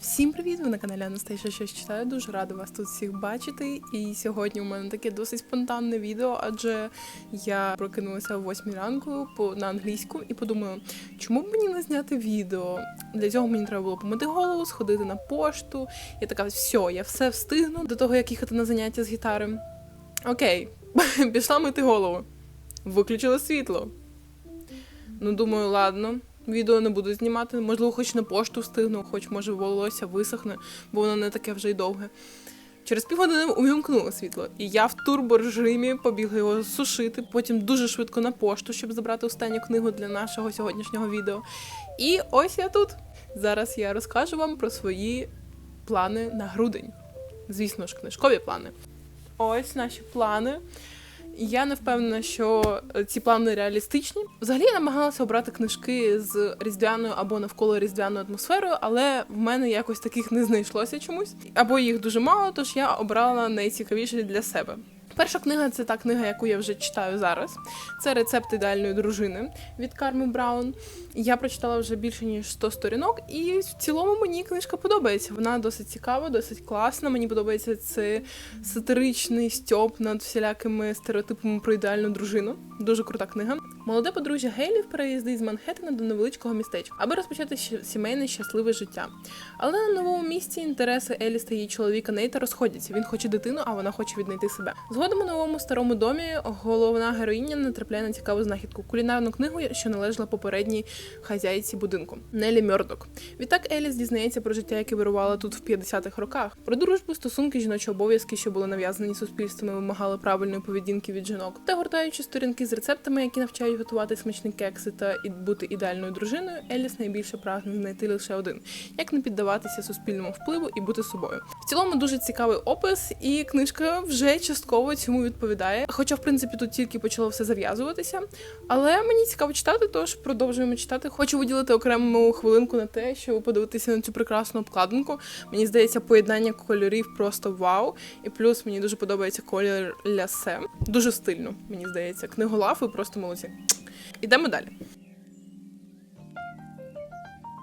Всім привіт! Ви на каналі Анастейша щось читаю. Дуже рада вас тут всіх бачити. І сьогодні у мене таке досить спонтанне відео, адже я прокинулася о 8 ранку на англійську і подумала, чому б мені не зняти відео? Для цього мені треба було помити голову, сходити на пошту. Я така, все, я все встигну до того, як їхати на заняття з гітари. Окей, пішла мити голову. Виключила світло. Ну, думаю, ладно. Відео не буду знімати. Можливо, хоч на пошту встигну, хоч може волосся висохне, бо воно не таке вже й довге. Через півгодини увімкнуло світло, і я в турборежимі побігла його сушити, потім дуже швидко на пошту, щоб забрати останню книгу для нашого сьогоднішнього відео. І ось я тут. Зараз я розкажу вам про свої плани на грудень. Звісно ж, книжкові плани. Ось наші плани. Я не впевнена, що е, ці плани реалістичні. Взагалі я намагалася обрати книжки з різдвяною або навколо різдвяною атмосферою, але в мене якось таких не знайшлося чомусь. Або їх дуже мало, тож я обрала найцікавіші для себе. Перша книга це та книга, яку я вже читаю зараз. Це рецепт ідеальної дружини від Карми Браун. Я прочитала вже більше ніж 100 сторінок, і в цілому мені книжка подобається. Вона досить цікава, досить класна. Мені подобається це сатиричний стьоп над всілякими стереотипами про ідеальну дружину. Дуже крута книга. Молоде подружжя Гейлів переїздить з Манхеттена до невеличкого містечка, аби розпочати сімейне щасливе життя. Але на новому місці інтереси Еліс та її чоловіка Нейта розходяться. Він хоче дитину, а вона хоче віднайти себе. Згодом у новому старому домі головна героїня натрапляє на цікаву знахідку кулінарну книгу, що належала попередній хазяйці будинку Нелі Мьордок. Відтак Еліс дізнається про життя, яке вирувало тут в 50-х роках, про дружбу, стосунки, жіночі обов'язки, що були нав'язані суспільством і вимагали правильної поведінки від жінок, та гортаючи сторінки з рецептами, які навчають готувати смачні кекси та бути ідеальною дружиною, Еліс найбільше прагне знайти лише один: як не піддаватися суспільному впливу і бути собою. В цілому дуже цікавий опис, і книжка вже частково цьому відповідає. Хоча, в принципі, тут тільки почало все зав'язуватися. Але мені цікаво читати, тож продовжуємо читати. Хочу виділити окрему хвилинку на те, щоб подивитися на цю прекрасну обкладинку. Мені здається, поєднання кольорів просто вау. І плюс мені дуже подобається колір лясе. Дуже стильно, мені здається. Книголав ви просто молодці. Ідемо далі.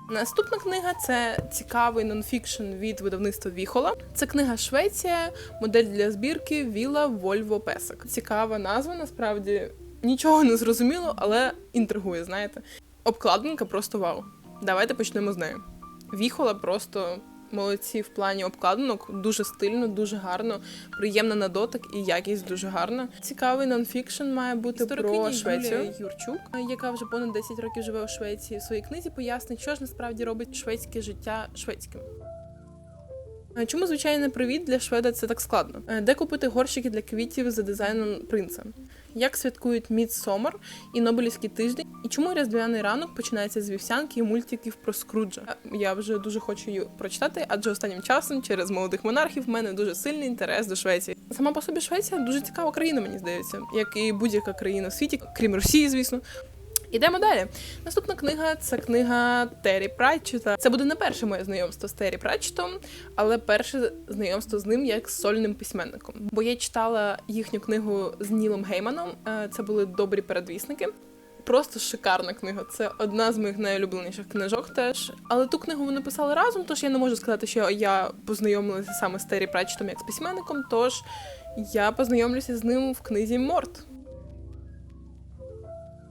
Наступна книга це цікавий нонфікшн від видавництва Віхола. Це книга Швеція, модель для збірки Віла Вольво Песик. Цікава назва, насправді нічого не зрозуміло, але інтригує, знаєте. Обкладинка просто вау. Давайте почнемо з нею. Віхола просто молодці в плані обкладинок, дуже стильно, дуже гарно, приємна на дотик і якість дуже гарна. Цікавий нонфікшн має бути про Швецію. Юрчук, яка вже понад 10 років живе у Швеції. В своїй книзі пояснить, що ж насправді робить шведське життя шведським. Е, Чому звичайний привіт для шведа це так складно? Е, Де купити горщики для квітів за дизайном принца? Як святкують Мідсомер і Нобелівський тиждень? І чому різдвяний ранок починається з вівсянки і мультиків про Скруджа? Е, Я вже дуже хочу її прочитати, адже останнім часом через молодих монархів в мене дуже сильний інтерес до Швеції. Сама по собі Швеція дуже цікава країна, мені здається, як і будь-яка країна в світі, крім Росії, звісно. Ідемо далі. Наступна книга це книга Террі Пратчета. Це буде не перше моє знайомство з Террі Пратчетом, але перше знайомство з ним як з сольним письменником. Бо я читала їхню книгу з Нілом Гейманом. Е, Це були добрі передвісники. Просто шикарна книга. Це одна з моїх найулюбленіших книжок теж. Але ту книгу вони писали разом, тож я не можу сказати, що я познайомилася саме з Террі Пратчетом як з письменником. Тож я познайомлюся з ним в книзі Морт.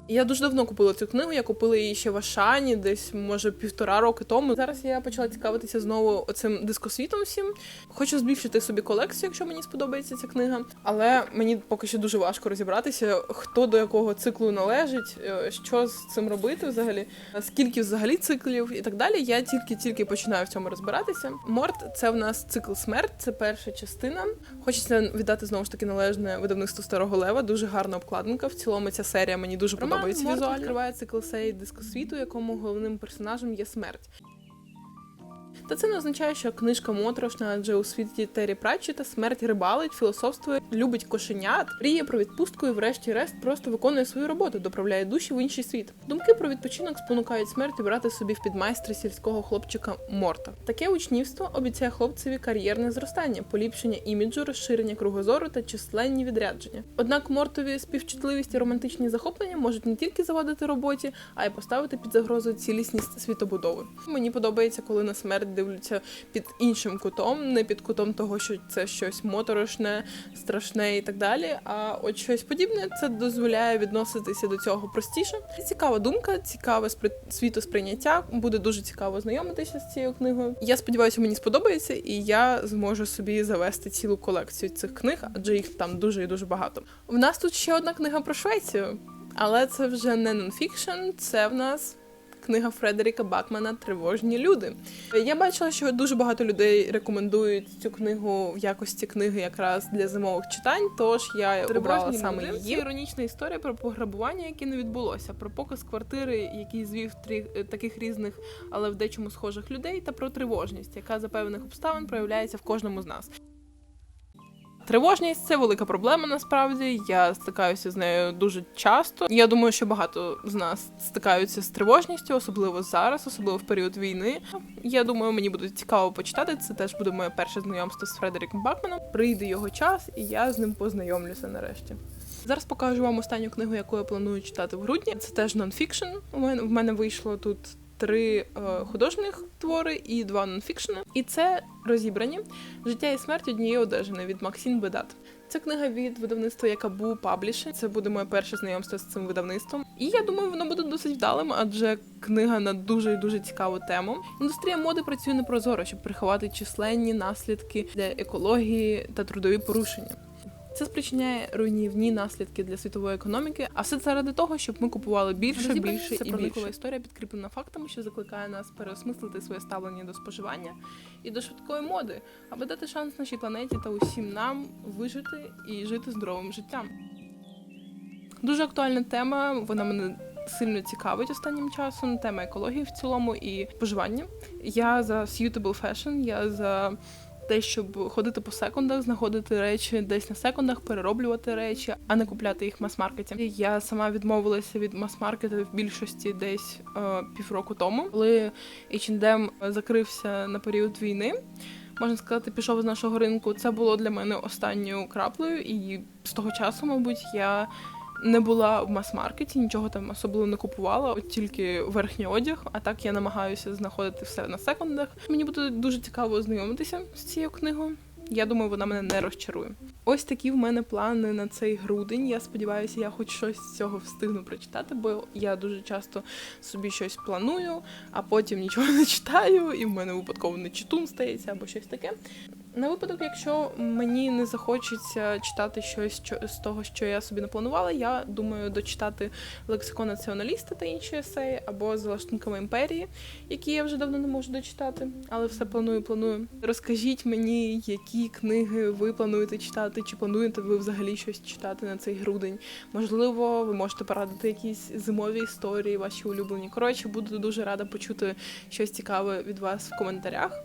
Я дуже давно купила цю книгу. Я купила її ще в Ашані, десь може півтора роки тому. Зараз я почала цікавитися знову оцим дискосвітом всім. Хочу збільшити собі колекцію, якщо мені сподобається ця книга. Але мені поки що дуже важко розібратися, хто до якого циклу належить, е, що з цим робити взагалі, скільки взагалі циклів і так далі. Я тільки-тільки починаю в цьому розбиратися. Морт це в нас цикл смерть, це перша частина. Хочеться віддати знову ж таки належне видавництву старого лева. Дуже гарна обкладинка. В цілому ця серія мені дуже подобається Морт візуально. Відкриває цикл серії дискосвіту, якому головним персонажем є смерть. Та це не означає, що книжка моторошна, адже у світі Террі Пратчета смерть рибалить, філософствує, любить кошенят, мріє про відпустку і, врешті-решт, просто виконує свою роботу, доправляє душі в інший світ. Думки про відпочинок спонукають смерть брати собі в підмайстри сільського хлопчика Морта. Таке учнівство обіцяє хлопцеві кар'єрне зростання, поліпшення іміджу, розширення кругозору та численні відрядження. Однак Мортові співчутливість і романтичні захоплення можуть не тільки завадити роботі, а й поставити під загрозу цілісність світобудови. Мені подобається, коли на смерть дивляться під іншим кутом, не під кутом того, що це щось моторошне, страшне і так далі. А от щось подібне це дозволяє відноситися до цього простіше. Цікава думка, цікаве спри- світосприйняття. Буде дуже цікаво знайомитися з цією книгою. Я сподіваюся, мені сподобається, і я зможу собі завести цілу колекцію цих книг, адже їх там дуже і дуже багато. В нас тут ще одна книга про Швецію, але це вже не нонфікшн, це в нас. Книга Фредеріка Бакмана Тривожні люди. Я бачила, що дуже багато людей рекомендують цю книгу в якості книги якраз для зимових читань. Тож я обрала саме її. Це іронічна історія про пограбування, яке не відбулося, про показ квартири, який звів три е, таких різних, але в дечому схожих людей, та про тривожність, яка за певних обставин проявляється в кожному з нас. Тривожність це велика проблема насправді. Я стикаюся з нею дуже часто. Я думаю, що багато з нас стикаються з тривожністю, особливо зараз, особливо в період війни. Я думаю, мені буде цікаво почитати. Це теж буде моє перше знайомство з Фредеріком Бакманом. Прийде його час, і я з ним познайомлюся нарешті. Зараз покажу вам останню книгу, яку я планую читати в грудні. Це теж нонфікшн. У мене в мене вийшло тут три е, художніх твори і два нонфікшени. І це розібрані життя і смерть однієї одежини від Максим Бедат. Це книга від видавництва Якабу Пабліші. Це буде моє перше знайомство з цим видавництвом. І я думаю, воно буде досить вдалим, адже книга на дуже і дуже цікаву тему. Індустрія моди працює непрозоро, щоб приховати численні наслідки для екології та трудові порушення. Це спричиняє руйнівні наслідки для світової економіки, а все це заради того, щоб ми купували більше, більше це і більше. Історія підкріплена фактами, що закликає нас переосмислити своє ставлення до споживання і до швидкої моди, аби дати шанс нашій планеті та усім нам вижити і жити здоровим життям. Дуже актуальна тема. Вона мене сильно цікавить останнім часом. Тема екології в цілому і споживання. Я за suitable fashion, я за те, щоб ходити по секундах, знаходити речі десь на секундах, перероблювати речі, а не купляти їх в мас-маркеті. Я сама відмовилася від мас-маркету в більшості десь е, півроку тому, коли H&M закрився на період війни. Можна сказати, пішов з нашого ринку. Це було для мене останньою краплею, і з того часу, мабуть, я не була в мас-маркеті, нічого там особливо не купувала, от тільки верхній одяг. А так я намагаюся знаходити все на секундах. Мені буде дуже цікаво ознайомитися з цією книгою. Я думаю, вона мене не розчарує. Ось такі в мене плани на цей грудень. Я сподіваюся, я хоч щось з цього встигну прочитати, бо я дуже часто собі щось планую, а потім нічого не читаю, і в мене випадково не читун стається або щось таке. На випадок, якщо мені не захочеться читати щось з того, що я собі напланувала, я думаю дочитати лексикон націоналіста та інші есеї, або за лаштунками імперії, які я вже давно не можу дочитати, але все планую, планую. Розкажіть мені, які книги ви плануєте читати, чи плануєте ви взагалі щось читати на цей грудень? Можливо, ви можете порадити якісь зимові історії, ваші улюблені. Коротше, буду дуже рада почути щось цікаве від вас в коментарях.